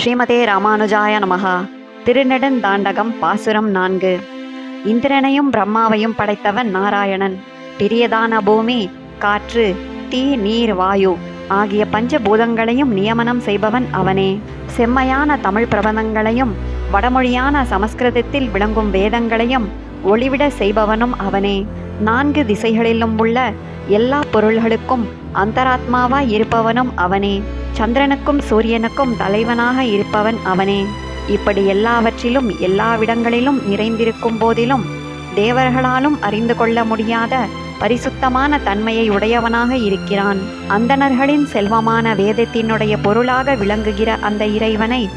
ஸ்ரீமதே ராமானுஜாய நமகா திருநெடுந்தாண்டகம் பாசுரம் நான்கு. இந்திரனையும் பிரம்மாவையும் படைத்தவன் நாராயணன். பெரியதான பூமி காற்று தீ நீர் வாயு ஆகிய பஞ்சபூதங்களையும் நியமனம் செய்பவன் அவனே. செம்மையான தமிழ் பிரபந்தங்களையும் வடமொழியான சமஸ்கிருதத்தில் விளங்கும் வேதங்களையும் ஒளிவிட செய்பவனும் அவனே. நான்கு திசைகளிலும் உள்ள எல்லா பொருள்களுக்கும் அந்தராத்மாவாய் இருப்பவனும் அவனே. சந்திரனுக்கும் சூரியனுக்கும் தலைவனாக இருப்பவன் அவனே. இப்படி எல்லாவற்றிலும் எல்லாவிடங்களிலும் நிறைந்திருக்கும் போதிலும் தேவர்களாலும் அறிந்து கொள்ள முடியாத பரிசுத்தமான தன்மையை உடையவனாக இருக்கிறான். அந்தணர்களின் செல்வமான வேதத்தினுடைய பொருளாக விளங்குகிற அந்த இறைவனை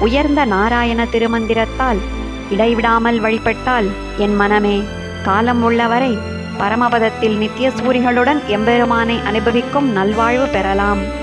உயர்ந்த நாராயண திருமந்திரத்தால் இடைவிடாமல் வழிபட்டால் என் மனமே. காலம் உள்ளவரை பரமபதத்தில் நித்திய சூரிகளுடன் எம்பெருமானை அனுபவிக்கும் நல்வாழ்வு பெறலாம்.